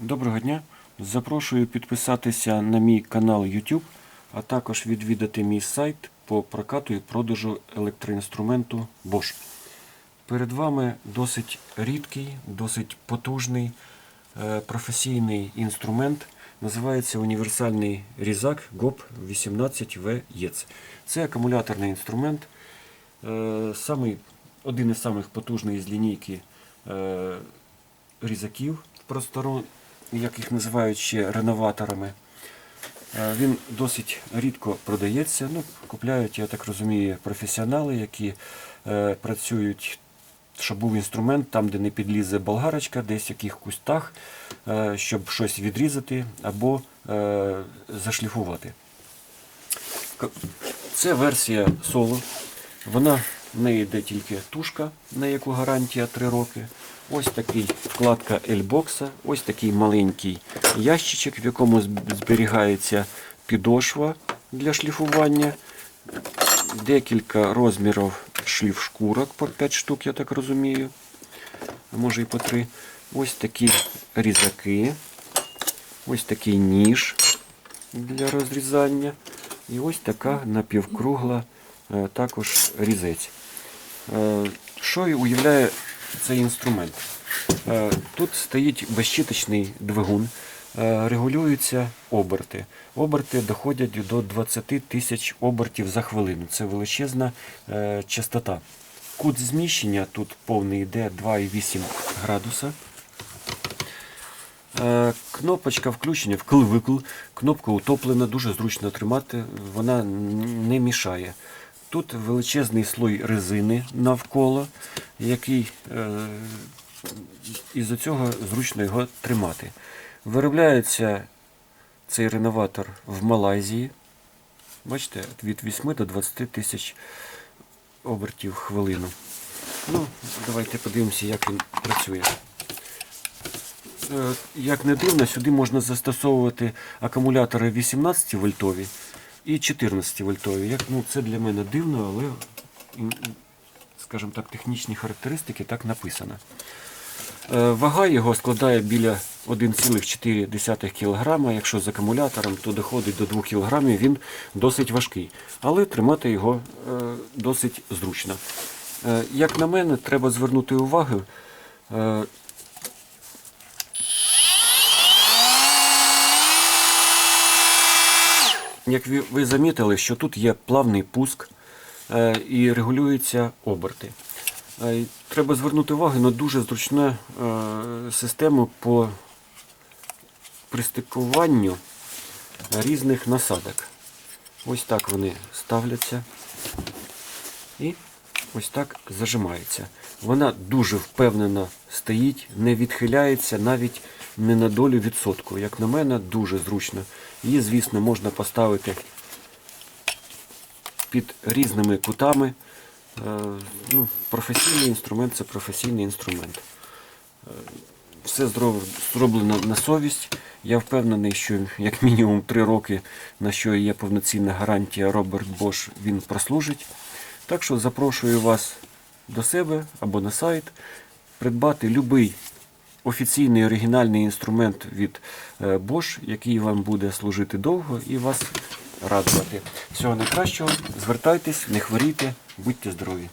Доброго дня. Запрошую підписатися на мій канал YouTube, а також відвідати мій сайт по прокату і продажу електроінструменту Bosch. Перед вами досить рідкий, досить потужний е, професійний інструмент. Називається універсальний різак GOP 18V ЄЦ. Це акумуляторний інструмент, е, самий, один із самих потужних з лінійки е, різаків простору, як їх називають ще реноваторами. Е, Він досить рідко продається. Ну, купляють, я так розумію, професіонали, які е, працюють, щоб був інструмент там, де не підлізе болгарочка, десь в яких кустах, е, щоб щось відрізати або зашліфувати. Це версія соло. Вона в неї йде тільки тушка, на яку гарантія 3 роки. Ось такий вкладка L-бокса, ось такий маленький ящичок, в якому зберігається підошва для шліфування, декілька розмірів шліфшкурок по 5 штук, я так розумію. Може і по 3. Ось такі різаки, ось такий ніж для розрізання. І ось така напівкругла е, також різець. Е, Що і уявляє цей інструмент? Е, Тут стоїть безщіточний двигун, е, регулюються оберти. Оберти доходять до 20 тисяч обертів за хвилину. Це величезна е, частота. Кут зміщення тут повний йде 2,8 градуса. Кнопочка включення вкл-викл. Кнопка утоплена, дуже зручно тримати, вона не мішає. Тут величезний слой резини навколо, який е, із-за цього зручно його тримати. Виробляється цей реноватор в Малайзії. Бачите, від 8 до 20 тисяч обертів хвилину. Ну, давайте подивимося, як він працює. Е, Як не дивно, сюди можна застосовувати акумулятори 18 вольтові і 14 вольтові. Як, ну, це для мене дивно, але, скажімо так, технічні характеристики так написано. Е, Вага його складає біля 1,4 кг. Якщо з акумулятором, то доходить до 2 кг, він досить важкий. Але тримати його е, досить зручно. Е, Як на мене, треба звернути увагу. Як ви, замітили, що тут є плавний пуск е, і регулюються оберти. Е, треба звернути увагу на дуже зручну е, систему по пристикуванню різних насадок. Ось так вони ставляться і ось так зажимаються. Вона дуже впевнено стоїть, не відхиляється навіть не на долю відсотку. Як на мене, дуже зручно. Її, звісно, можна поставити під різними кутами. Е, Ну, професійний інструмент це професійний інструмент. Е, Все зроблено на совість. Я впевнений, що як мінімум 3 роки, на що є повноцінна гарантія Роберт Бош, він прослужить. Так що запрошую вас до себе або на сайт придбати будь-який офіційний оригінальний інструмент від е, Bosch, який вам буде служити довго і вас радувати. Всього найкращого, звертайтесь, не хворійте, будьте здорові!